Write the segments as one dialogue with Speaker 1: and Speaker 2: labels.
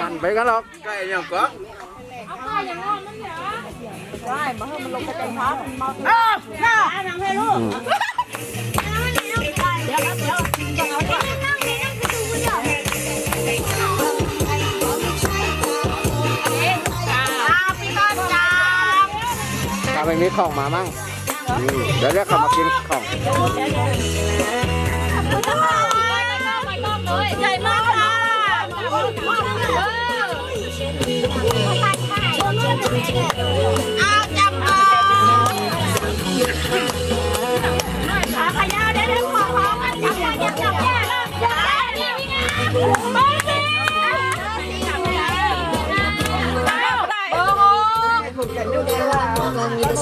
Speaker 1: หันไปกันหรอก
Speaker 2: ใกล้ยังก็
Speaker 1: ได้มาให้มันลงไปเต็มท้ามันมาเอ
Speaker 3: อน่าทำให้ลูกเดี๋ยวเดี๋ยวเดี๋ยวเดี๋ยวนั่
Speaker 1: งนั่งไปดูมันหรอทำไมมีของมามั่งเดี๋ยวเรียกเขามากินของ
Speaker 3: ใหญ่มากค่ะเอาจำเอาขาขยาวได้ได้พอพอกันจับจับจับจับแย่เลยจับแย่นี่พี่ามไปสิเบอร์หก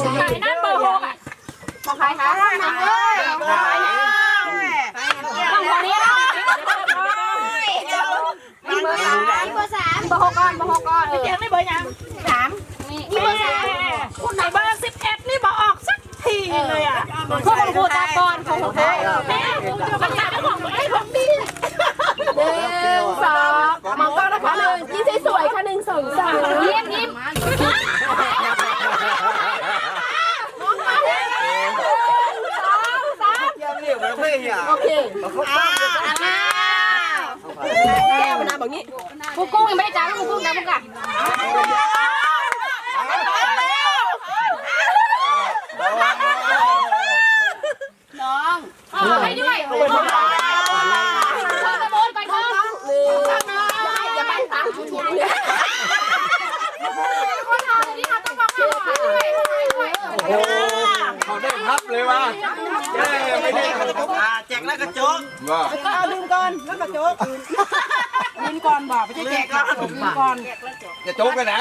Speaker 3: ขายนั่นเบอร์หกอะขายขาหนังเลยขายหนังต้องคนนี้นะ เบอร์สามเบอร์สามเบอร์หกก่อนเบอร์หกก่อนเออเจ๊ไม่เบอร์ยังสามนี่เบอร์สามคุณไหนเบอร์สิบเอ็ดนี่บอกออกสักทีเลยอะพวกคุณครูตาบอลของผมได้แม่มันจับของไอ้ผมงดี
Speaker 4: หนึ่งสองมองกล้องนะคะหนึ่งยิ้มสวยๆค่ะหนึ่งสองสาม
Speaker 3: ยิ้มยิ้ม
Speaker 2: ยังเรียกมันไม่อะ
Speaker 4: โอเค
Speaker 3: อ้าว
Speaker 4: แก้วนะบบนี้
Speaker 3: กูกุ้งยังไม่ได้จ้างกูกุ้งนะพวกอะน้องไปด้วยไปด้วยตะโกนไปก่อน
Speaker 4: หนึ่งอย่าไปตังค์ชุดๆเนี่ย
Speaker 3: คนทำนี่ค่ะต้องบอกว่าด้วยด้วย
Speaker 2: โอ้เขาได้พับเลยว่ะเอ้ไม่ได้ แจกแล้วกระจกว่า
Speaker 5: เอาดึงก่อนแล้วก็โจ๊กดึงก่อนบอกไม่ใช่แจกก่อนดึงก่อน
Speaker 2: จะจกกันนะ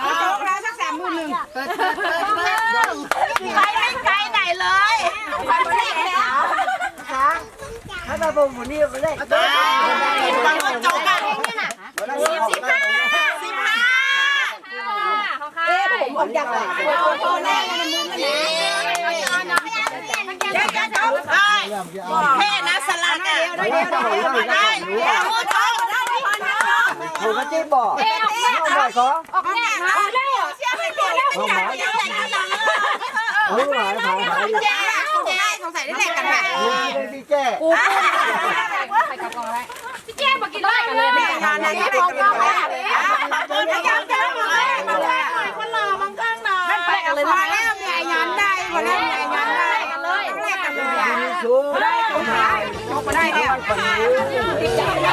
Speaker 5: เอาโจ๊กแล้วสักสามหมื่นหนึ่ง
Speaker 3: ไปไม่ไกลไหนเลยไปไม่ได้แล้ว
Speaker 5: ถ้าเราบอกหมูนี่ไม่ได้
Speaker 3: ฟังกระจกอะสิบห้าสิบห้าของใคร
Speaker 5: ผมออกจากไหน
Speaker 3: โต แน่ในมือมันนี่แกแกจบได้แค่นะสลัดอะได้ได้ได้โอ้โหได้พัน
Speaker 5: ผมก็จี้บอก
Speaker 3: เอ๊ะออกแน่
Speaker 5: ไม่ได้ขอ
Speaker 3: ออกแน่ออกแล้วเชื่อไม่ได้แล้วจับไปยังไงกันล่ะ
Speaker 5: เอาหน่อยหายหาย
Speaker 3: แจ้เขาแจ้สงสัยได้แลกกันค่ะ
Speaker 5: นี่ได้พี่แน
Speaker 3: ได้มาแล้วมีงนได้กันเลยได้กันเลย
Speaker 5: ได้ก็หาย
Speaker 3: ได้แล้ว
Speaker 5: คนเลย